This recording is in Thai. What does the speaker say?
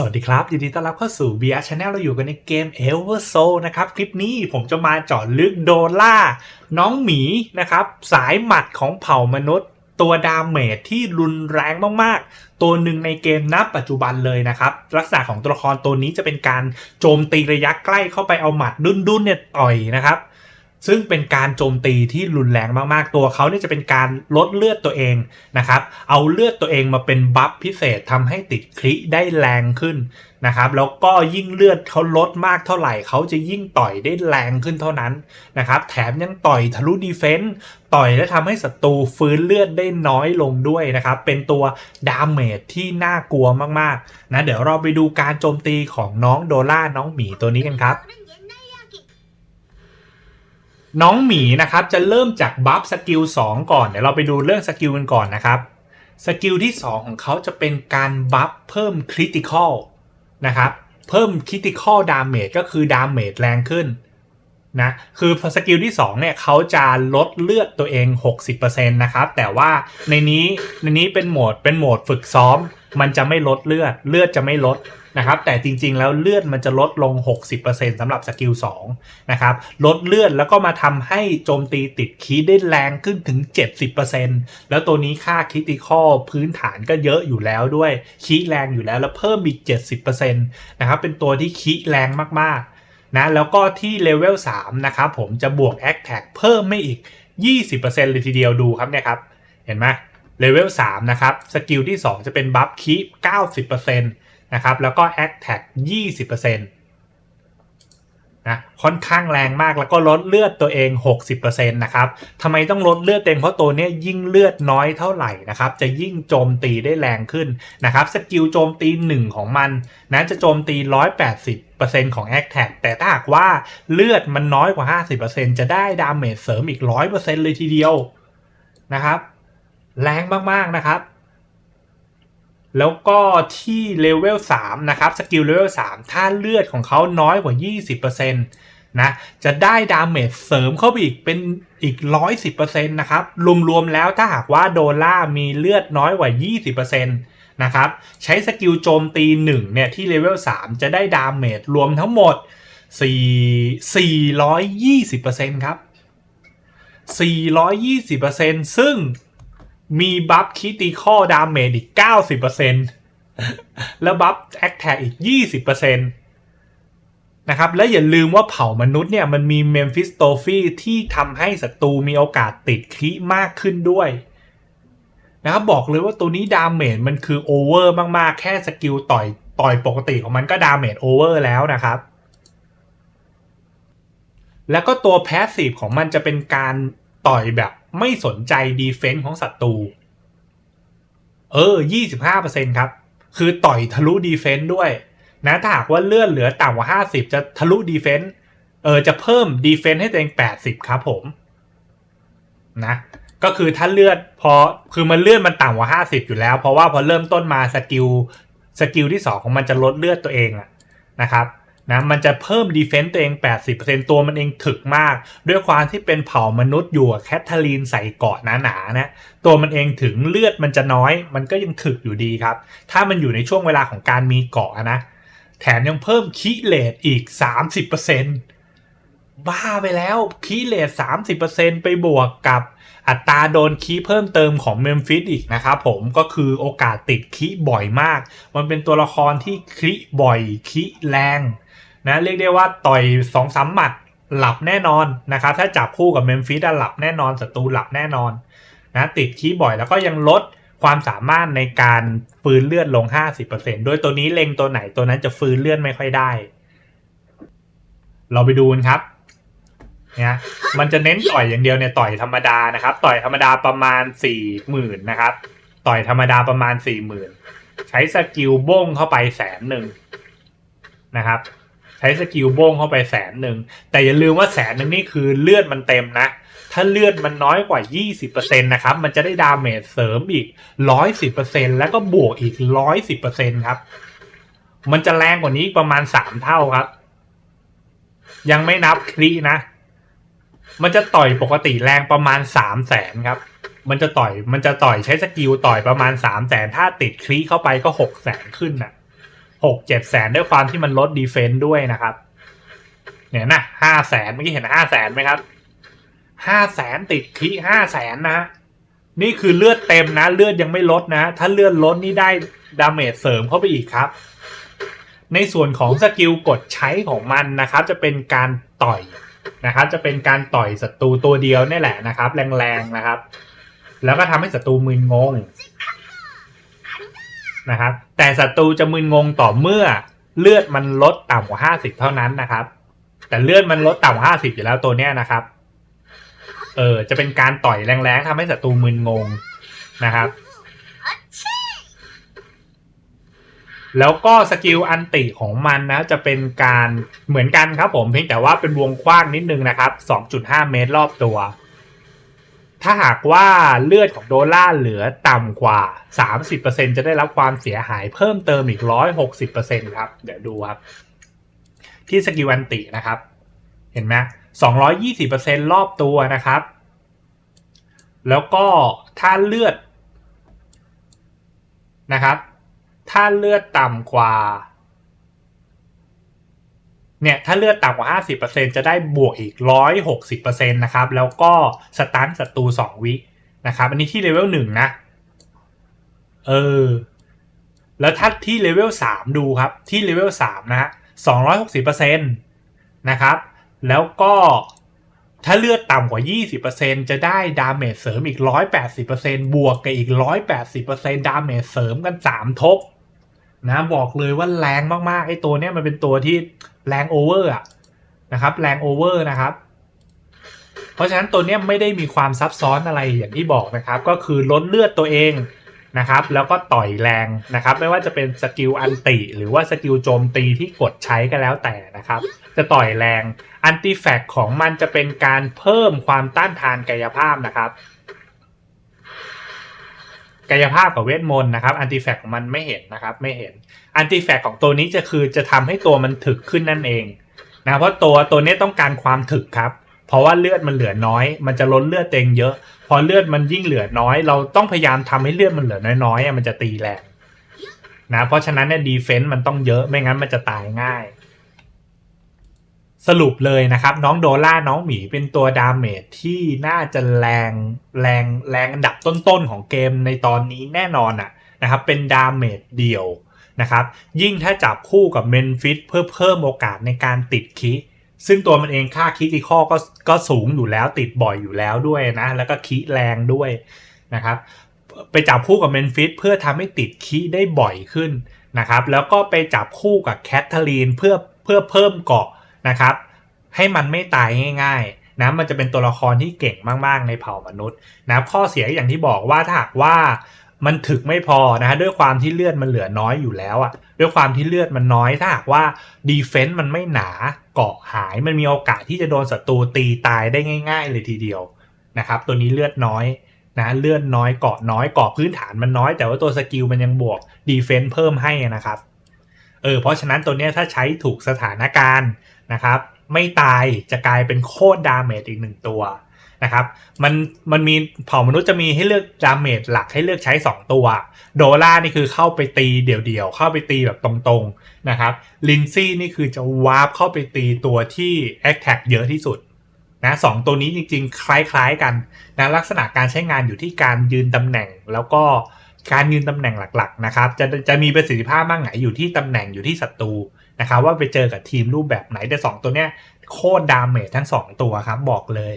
สวัสดีครับ ยินดีต้อนรับเข้าสู่ VR Channel เราอยู่กันในเกม Ever Soul นะครับ คลิปนี้ผมจะมาเจาะลึกโดล่า น้องหมีนะครับ สายหมัดของเผ่ามนุษย์ ตัวดาเมจที่รุนแรงมาก ๆ ตัวหนึ่งในเกมณปัจจุบันเลยนะครับ ลักษณะของตัวละครตัวนี้จะเป็นการโจมตีระยะใกล้เข้าไปเอาหมัดดุนๆเนี่ยต่อยนะครับ ซึ่งเป็นการโจมตีที่รุนแรงมากๆ ตัวเขาเนี่ยจะเป็นการลดเลือดตัวเองนะครับ เอาเลือดตัวเองมาเป็นบัฟพิเศษทำให้ติดคลิได้แรงขึ้นนะครับ แล้วก็ยิ่งเลือดเขาลดมากเท่าไหร่ เขาจะยิ่งต่อยได้แรงขึ้นเท่านั้นนะครับ แถมยังต่อยทะลุดีเฟนต์ต่อยและทำให้ศัตรูฟื้นเลือดได้น้อยลงด้วยนะครับ เป็นตัวดาเมจที่น่ากลัวมากๆนะ เดี๋ยวเราไปดูการโจมตีของน้องโดล่าน้องหมีตัวนี้กันครับ น้องหมีนะครับจะเริ่มจากบัฟสกิล2ก่อน เดี๋ยวเราไปดูเรื่องสกิลกันก่อนนะครับสกิลที่ 2 ของเขาจะเป็นการบัฟเพิ่มคริติคอลนะครับเพิ่มคริติคอลดาเมจก็คือดาเมจแรงขึ้นนะคือสกิลที่2เนี่ยเขาจะลดเลือดตัวเอง 60%นะครับแต่ว่าในนี้ในนี้เป็นโหมดเป็นโหมดฝึกซ้อม มันจะไม่ลดเลือดเลือดจะไม่ลด นะครับแต่จริงๆแล้วเลือดมันจะลดลง 60%สำหรับสกิล2นะครับลดเลือดแล้วก็มาทำให้โจมตีติดคีย์ได้แรงขึ้นถึง 70%แล้วตัวนี้ค่าคิติคอลพื้นฐานก็เยอะอยู่แล้วด้วยคีแรงอยู่แล้วแล้วเพิ่มอีก 70%นะครับเป็นตัวที่คีแรงมากๆนะแล้วก็ที่เลเวล3นะครับผมจะบวก a c t a g เพิ่มไม่อีก 20%เลยทีเดียวดูครับเนี่ยครับเห็นไหมเลเวล3นะครับ สกิลที่ 2 จะเป็นบัฟคีป90%น นะครับแล้วก็ a c t a g 20%นะค่อนข้างแรงมากแล้วก็ลดเลือดตัวเอง 60%นะครับทำไมต้องลดเลือดตัวเองเพราะตัวนี้ยิ่งเลือดน้อยเท่าไหร่นะครับจะยิ่งโจมตีได้แรงขึ้นนะครับสกิลโจมตี 1 ของมันนะจะโจมตี 180%ของ a c t a g แต่ถ้าหากว่าเลือดมันน้อยกว่า 50%จะได้ดาเมจเสริมอีก 100%เลยทีเดียวนะครับแรงมากๆนะครับ แล้วก็ที่เลเวล3นะครับสกิลเลเวล3ถ้าเลือดของเขาน้อยกว่า 20%นะจะได้ดาเมจเสริมเข้าไปอีกเป็นอีก 110%นะครับรวมๆแล้วถ้าหากว่าโดล่ามีเลือดน้อยกว่า 20%นะครับใช้สกิลโจมตี 1 เนี่ย ที่เลเวล3จะได้ดาเมจรวมทั้งหมด 4 420%ครับ 420%ซึ่ง มีบัฟคิติคอดาเมจอีก90%แล้วบัฟแอคแท็กอีก20%นะครับและอย่าลืมว่าเผ่ามนุษย์เนี่ยมันมีเมมฟิสโตฟีที่ทำให้ศัตรูมีโอกาสติดคีมากขึ้นด้วยนะครับบอกเลยว่าตัวนี้ดาเมจมันคือโอเวอร์มากๆ แค่สกิลต่อยต่อยปกติของมันก็ดาเมจโอเวอร์แล้วนะครับ แล้วก็ตัวแพสซีฟของมันจะเป็นการ ต่อยแบบไม่สนใจดีเฟนส์ของศัตรู เออ 25%ครับ คือต่อยทะลุดีเฟนส์ด้วย นะถ้าหากว่าเลื่อนเหลือต่ำกว่า 50 จะทะลุดีเฟนส์ เออ จะเพิ่มดีเฟนส์ให้ตัวเอง 80 ครับผม นะ ก็คือถ้าเลือดพอ คือมันเลื่อนมันต่ำกว่า 50 อยู่แล้ว เพราะว่าพอเริ่มต้นมาสกิล สกิลที่ 2 ของมันจะลดเลือดตัวเองอะนะครับ นะมันจะเพิ่มดีเฟนต์ตัวเอง 80%ตัวมันเองถึกมาก ด้วยความที่เป็นเผ่ามนุษย์อยู่แคทเธอรีนใส่เกาะหนาๆนะตัวมันเองถึงเลือดมันจะน้อย มันก็ยังถึกอยู่ดีครับ ถ้ามันอยู่ในช่วงเวลาของการมีเกาะนะ แถมยังเพิ่มคีเลตอีก 30%บ้าไปแล้วคีเลต30%ไปบวกกับอัตราโดนคีเพิ่มเติมของเมมฟิสอีกนะครับผมก็คือโอกาสติดคีบ่อยมาก มันเป็นตัวละครที่คีบ่อยคีแรง นะเรียกได้ว่าต่อยสองสามหมัดหลับแน่นอนนะครับถ้าจับคู่กับเมมฟิสหลับแน่นอนศัตรูหลับแน่นอนนะติดคีบ่อยแล้วก็ยังลดความสามารถในการฟื้นเลือดลง 50%โดยตัวนี้เล็งตัวไหนตัวนั้นจะฟื้นเลือดไม่ค่อยได้ เราไปดูกันครับเนี่ยมันจะเน้นต่อยอย่างเดียวเนี่ยต่อยธรรมดานะครับ ต่อยธรรมดาประมาณสี่หมื่นนะครับ ต่อยธรรมดาประมาณสี่หมื่นใช้สกิลบ้งเข้าไปแสนหนึ่งนะครับ ใช้สกิลโบ้งเข้าไปแสนหนึ่ง แต่อย่าลืมว่าแสนหนึ่งนี่คือเลือดมันเต็มนะ ถ้าเลือดมันน้อยกว่า 20%นะครับ มันจะได้ดาเมจเสริมอีก 110%แล้วก็บวกอีก 110%ครับ มันจะแรงกว่านี้ประมาณ 3 เท่าครับ ยังไม่นับคลีนะ มันจะต่อยปกติแรงประมาณ3 0 0แสนครับ มันจะต่อย มันจะต่อยใช้สกิลต่อยประมาณ3 0 0แสนถ้าติดคลีเข้าไปก็6 0แสนขึ้นนะ หกเจ็ดแสนด้วยความที่มันลดดีเฟนต์ด้วยนะครับ เนี่ยนะห้าแสนเมื่อกี้เห็นห้าแสนไหมครับห้าแสนติดคีห้าแสนนะฮะนี่คือเลือดเต็มนะ เลือดยังไม่ลดนะ ถ้าเลือดลดนี่ได้ดาเมจเสริมเข้าไปอีกครับ ในส่วนของสกิลกดใช้ของมันนะครับ จะเป็นการต่อยนะครับ จะเป็นการต่อยศัตรูตัวเดียวนี่แหละนะครับ แรงๆนะครับ แล้วก็ทำให้ศัตรูมึนงง นะครับ แต่ศัตรูจะมึนงงต่อเมื่อเลือดมันลดต่ำกว่าห้าสิบเท่านั้นนะครับ แต่เลือดมันลดต่ำกว่าห้าสิบอยู่แล้วตัวเนี้ยนะครับ เออจะเป็นการต่อยแรงๆทำให้ศัตรูมึนงงนะครับ แล้วก็สกิลอันติของมันนะ จะเป็นการเหมือนกันครับผมเพียงแต่ว่าเป็นวงกว้างนิดนึงนะครับ 2.5 เมตรรอบตัว ถ้าหากว่าเลือดของโดล่าเหลือต่ำกว่า 30%จะได้รับความเสียหายเพิ่มเติมอีก 160%ครับ เดี๋ยวดูครับ ที่สกิลอันตินะครับ เห็นไหม220%รอบตัวนะครับ แล้วก็ถ้าเลือดนะครับ ถ้าเลือดต่ำกว่า เนี่ยถ้าเลือดต่ำกว่า 50%จะได้บวกอีก 160%นะครับ แล้วก็สตันศัตรู2 วินะครับ อันนี้ที่เลเวล1นะ เออ แล้วถ้าที่เลเวล3ดูครับ ที่เลเวล3นะฮะ260%นะครับ แล้วก็ถ้าเลือดต่ำกว่า 20%จะได้ดาเมจเสริมอีก 180%บวกกับอีก 180%ดาเมจเสริมกัน 3 ทบ นะบอกเลยว่าแรงมากๆไอ้ตัวเนี้ยมันเป็นตัวที่แรงโอเวอร์อะนะครับแรงโอเวอร์นะครับ เพราะฉะนั้นตัวเนี้ยไม่ได้มีความซับซ้อนอะไรอย่างที่บอกนะครับ ก็คือลดเลือดตัวเองนะครับ แล้วก็ต่อยแรงนะครับ ไม่ว่าจะเป็นสกิลอันติ หรือว่าสกิลโจมตีที่กดใช้ก็แล้วแต่นะครับ จะต่อยแรงอันติแฟกของมันจะเป็นการเพิ่มความต้านทานกายภาพนะครับ กายภาพกับเวทมนต์นะครับอันติแฟกของมันไม่เห็นนะครับไม่เห็นอันติแฟกของตัวนี้จะคือจะทำให้ตัวมันถึกขึ้นนั่นเองนะเพราะตัวตัวนี้ต้องการความถึกครับ เพราะว่าเลือดมันเหลือน้อย มันจะล้นเลือดเต็งเยอะ พอเลือดมันยิ่งเหลือน้อย เราต้องพยายามทำให้เลือดมันเหลือน้อยๆมันจะตีแรงนะเพราะฉะนั้นเนี่ยดีเฟนต์มันต้องเยอะไม่งั้นมันจะตายง่าย สรุปเลยนะครับ น้องโดล่าน้องหมีเป็นตัวดาเมจที่น่าจะแรงแรงแรงอันดับต้นๆของเกมในตอนนี้แน่นอนอะนะครับ เป็นดาเมจเดี่ยวนะครับ ยิ่งถ้าจับคู่กับเมนฟิตเพื่อเพิ่มโอกาสในการติดคิซึ่งตัวมันเองค่าคิติคอก็ก็สูงอยู่แล้วติดบ่อยอยู่แล้วด้วยนะ แล้วก็คิแรงด้วยนะครับ ไปจับคู่กับเมนฟิตเพื่อทำให้ติดคีได้บ่อยขึ้นนะครับ แล้วก็ไปจับคู่กับแคทเธอรีนเพื่อเพื่อเพิ่มเกาะ นะครับ ให้มันไม่ตายง่ายๆนะมันจะเป็นตัวละครที่เก่งมากๆในเผ่ามนุษย์นะข้อเสียอย่างที่บอกว่าถ้าหากว่ามันถึกไม่พอนะฮะด้วยความที่เลือดมันเหลือน้อยอยู่แล้วอะด้วยความที่เลือดมันน้อยถ้าหากว่าดีเฟนต์มันไม่หนาเกาะหายมันมีโอกาสที่จะโดนศัตรูตีตายได้ง่าย ๆ เลยทีเดียวนะครับ ตัวนี้เลือดน้อยนะเลือนน้อยเกาะน้อยเกาะพื้นฐานมันน้อย แต่ว่าตัวสกิลมันยังบวกดีเฟนต์เพิ่มให้นะครับเออเพราะฉะนั้นตัวนี้ถ้าใช้ถูกสถานการณ์ นะครับ ไม่ตายจะกลายเป็นโคตรดาเมจอีกหนึ่งตัวนะครับ มันมันมีเผ่ามนุษย์จะมีให้เลือกดาเมจหลักให้เลือกใช้ 2 ตัว โดล่านี่คือเข้าไปตีเดี่ยวๆ เข้าไปตีแบบตรงๆนะครับลินซี่นี่คือจะวาร์ปเข้าไปตีตัวที่แอคแท็กเยอะที่สุดนะสองตัวนี้จริงๆ คล้ายๆกันนะลักษณะการใช้งานอยู่ที่การยืนตำแหน่งแล้วก็ การยืนตำแหน่งหลักๆนะครับจะจะมีประสิทธิภาพมากไหนอยู่ที่ตำแหน่งอยู่ที่ศัตรูนะครับว่าไปเจอกับทีมรูปแบบไหนแต่2ตัวเนี้ยโคตรดาเมจทั้ง 2 ตัวครับบอกเลย